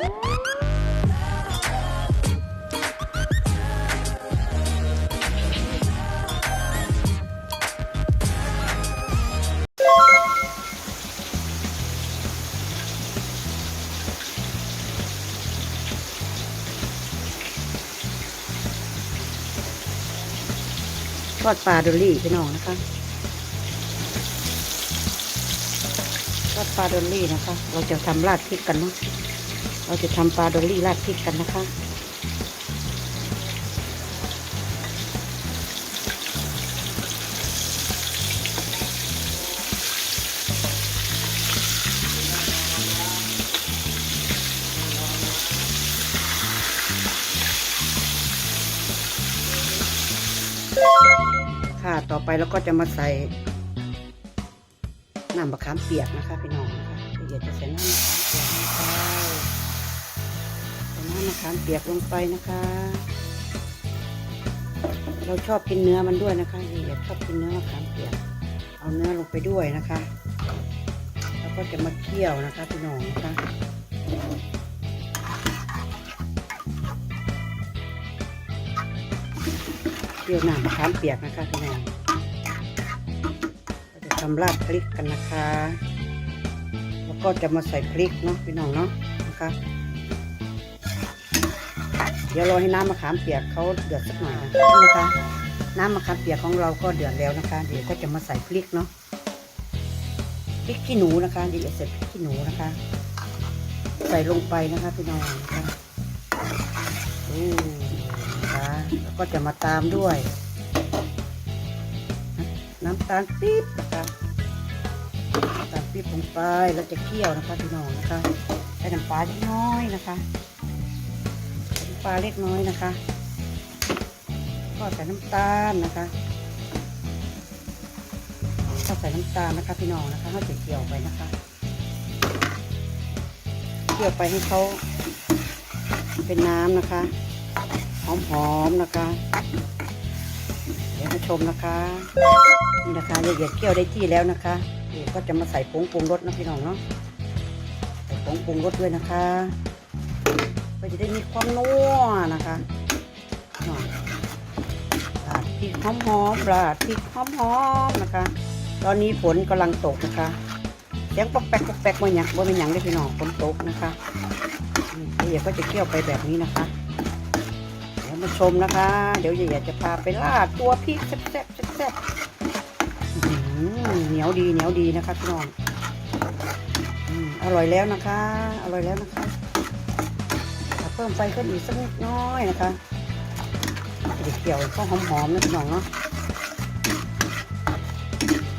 ทอดปลาดอลลี่พี่น้องนะคะทอดปลาดอลลี่นะคะ เราจะทำราดพริกกันเนาะ เราจะทำปลาดอลลี่ราดพริกกันนะคะ ค่ะ ต่อไปเราก็จะมาใส่น้ำมะขามเปียกนะคะพี่น้องนะคะเดี๋ยวจะใส่น้ำ ขามเปียกลงไปนะคะ เราชอบกินเนื้อมันด้วยนะคะเดี๋ยชอบกินเนื้อมะขามเปียก เอาเนื้อลงไปด้วยนะคะ แล้วก็จะมาเคี่ยวนะคะพี่น้องนะคะเคี่ยวน้ำมะขามเปียกนะคะพี่น้องเราจะทำราดพริกกันนะคะ แล้วก็จะมาใส่พริกเนาะพี่น้องเนาะนะคะ เดี๋ยวรอให้น้ำมะขามเปียกเขาเดือดสักหน่อยนะนี่นะคะ น้ำมะขามเปียกของเราก็เดือดแล้วนะคะ เดี๋ยวก็จะมาใส่พริกเนาะพริกขี้หนูนะคะเดี๋ยวจะใส่พริกขี้หนูนะคะ ใส่ลงไปนะคะพี่น้องนะคะอู้นะคะแล้วก็จะมาตามด้วย น้ำตาลปี๊บนะคะน้ำตาลปี๊บลงไปแล้วจะเคี่ยวนะคะพี่น้องนะคะใส่น้ำปลาเล็กน้อยนะคะ ปลาเล็กน้อยนะคะก็ใส่น้ำตาลนะคะก็ใส่น้ำตาลนะคะพี่น้องนะคะเขาจะเคี่ยวไปนะคะเคี่ยวไปให้เขาเป็นน้ำนะคะหอมๆนะคะเดี๋ยวมาชมนะคะนี่นะคะละเอียดเคี่ยวได้ที่แล้วนะคะเดี๋ยวก็จะมาใส่ผงปรุงรสนะพี่น้องเนาะใส่ผงปรุงรสด้วยนะคะ ก็จะได้มีความนัวนะคะราดพริกหอมๆราดพริกหอมๆนะคะ ตอนนี้ฝนกำลังตกนะคะเสียงปอกแปกปอกแปกว่าหยังว่าเป็นหยังได้พี่น้องฝนตกนะคะเอียดก็จะเคี่ยวไปแบบนี้นะคะเดี๋ยวมาชมนะคะ เดี๋ยวใหญ่จะพาไปลาดตัวพริกแซ่บๆแซ่บๆอื้อหือเหนียวดีเหนียวดีนะคะพี่น้องอร่อยแล้วนะคะ อร่อยแล้วนะคะ พิ่มไฟขึ้นอีกสักนิดน้อยนะคะเดี๋ยวเกี่ยวข้าวหอมๆนะพี่น้องเนาะ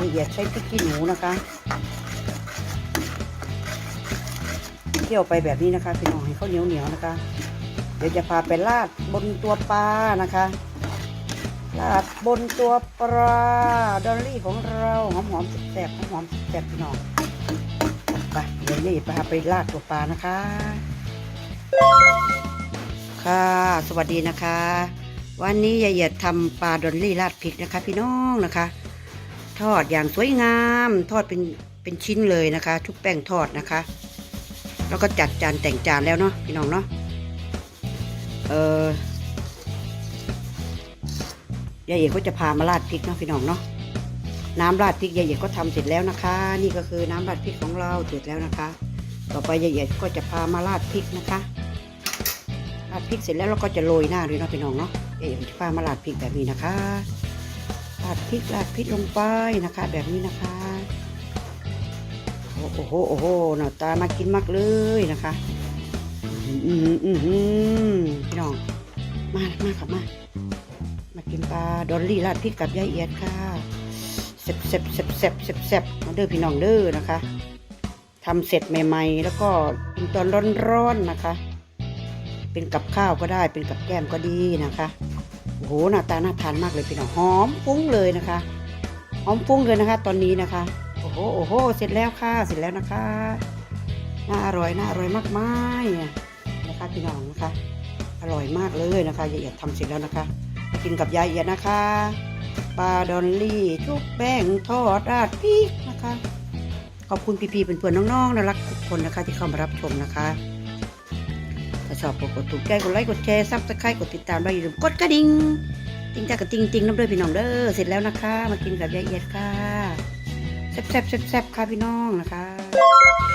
ละเอียดใช้พริกขี้หนูนะคะเคี่ยวไปแบบนี้นะคะพี่น้องให้เขาวเหนียวเหนียวนะคะ เดี๋ยวจะพาไปลาดบนตัวปลานะคะลาดบนตัวปลาดอลลี่ของเราหอมหอมๆแซ่บๆหอมแซ่บๆพี่น้องไปเดี๋ยวนี่พาไปลาดตัวปลานะคะ ค่ะ สวัสดีนะคะ วันนี้ยายเหยียดทำปลาดอลลี่ราดพริกนะคะ พี่น้องนะคะ ทอดอย่างสวยงาม ทอดเป็นเป็นชิ้นเลยนะคะชุบแป้งทอดนะคะ แล้วก็จัดจานแต่งจานแล้วเนาะพี่น้องเนาะเออยายเอกก็จะพามาราดพริกเนาะพี่น้องเนาะน้ำราดพริกยายเอกก็ทำเสร็จแล้วนะคะ นี่ก็คือน้ำราดพริกของเราเสร็จแล้วนะคะ ต่อไปยายเอกก็จะพามาราดพริกนะคะ ราดพริกเสร็จแล้วเราก็จะโรยหน้าด้วยเนาะพี่น้องเนาะเอกจะพามาราดพริกแบบนี้นะคะราดพริกราดพริกลงไปนะคะ แบบนี้นะคะ โอ้โหโอ้โหหน้าตาน่ากินมากเลยนะคะ อืมอืมอืมพี่น้อง มามาครับมามากินปลาดอลลี่ราดพริกกับยายเอียดค่ะเซ็บเซ็บเซ็บเซ็บเซ็บเซ็บมาเด้อพี่น้องเด้อนะคะทำเสร็จใหม่ ๆ แล้วก็กินตอนร้อนๆนะคะ เป็นกับข้าวก็ได้ เป็นกับแก้มก็ดีนะคะโอ้โหหน้าตาน่าทานมากเลยพี่น้องหอมฟุ้งเลยนะคะหอมฟุ้งเลยนะคะ ตอนนี้นะคะโอ้โหโอ้โหเสร็จแล้วค่ะเสร็จแล้วนะคะน่าอร่อยน่าอร่อยมากมายนะคะพี่น้องนะคะ อร่อยมากเลยนะคะยายเอียดทำเสร็จแล้วนะคะ กินกับยายเอียดนะคะปลาดอลลี่ชุบแป้งทอดราดพริกนะคะขอบคุณพี่ๆเพื่อนๆน้องๆน่ารักทุกคนนะคะที่เข้ามารับชมนะคะ ชอบกดกดถูกใจกดไลค์กดแชร์ซับสไครต์กดติดตามด้วยอย่าลืมกดกระดิ่งติงจ้ากระติงติงน้ำเด้อพี่น้องเด้อเสร็จแล้วนะคะ มากินกับยายเอียดค่ะแซ่บแซ่บแซ่บแซ่บค่ะพี่น้องนะคะ